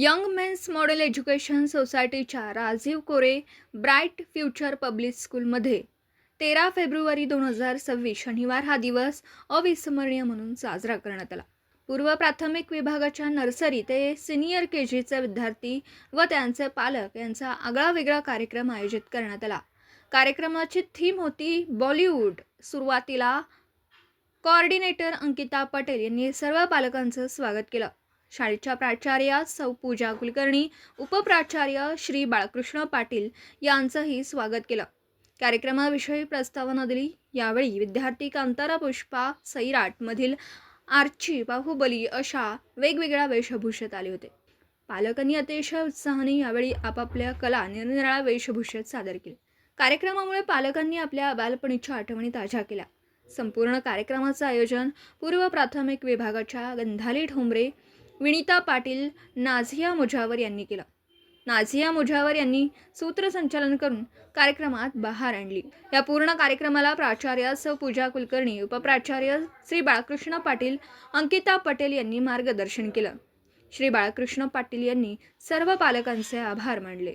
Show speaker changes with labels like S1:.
S1: Young men's model education सोसायटीच्या Rajiv Kore bright future public स्कूलमध्ये. तेरा फेब्रुवारी दोन हजार सव्वीस शनिवार हा दिवस अविस्मरणीय म्हणून साजरा करण्यात आला. पूर्व प्राथमिक विभागाच्या नर्सरी ते सिनियर के जीचे विद्यार्थी व त्यांचे पालक यांचा आगळा वेगळा कार्यक्रम आयोजित करण्यात आला. कार्यक्रमाची थीम होती बॉलिवूड. सुरुवातीला कॉर्डिनेटर अंकिता पटेल यांनी सर्व पालकांचं स्वागत केलं. शाळेच्या प्राचार्या सौ पूजा कुलकर्णी उपप्राचार्य श्री बाळकृष्ण पाटील यांचंही स्वागत केलं. कार्यक्रमाविषयी प्रस्तावना दिली. यावेळी विद्यार्थी कांतारा पुष्पा सैराटमधील आर्ची बाहुबली अशा वेगवेगळ्या वेशभूषेत आले होते. पालकांनी अतिशय उत्साहाने यावेळी आपापल्या कला निरनिराळ्या वेशभूषेत सादर केली. कार्यक्रमामुळे पालकांनी आपल्या बालपणीच्या आठवणी ताज्या केल्या. संपूर्ण कार्यक्रमाचं आयोजन पूर्व प्राथमिक विभागाच्या गंधाली ठोंबरे विनिता पाटील नाझिया मुजावर यांनी केलं. नाझिया मुजावर यांनी सूत्रसंचालन करून कार्यक्रमात बहार आणली. या पूर्ण कार्यक्रमाला प्राचार्य स. पूजा कुलकर्णी उपप्राचार्य श्री. बाळकृष्ण पाटील अंकिता पटेल यांनी मार्गदर्शन केलं. श्री. बाळकृष्ण पाटील यांनी सर्व पालकांचे आभार मानले.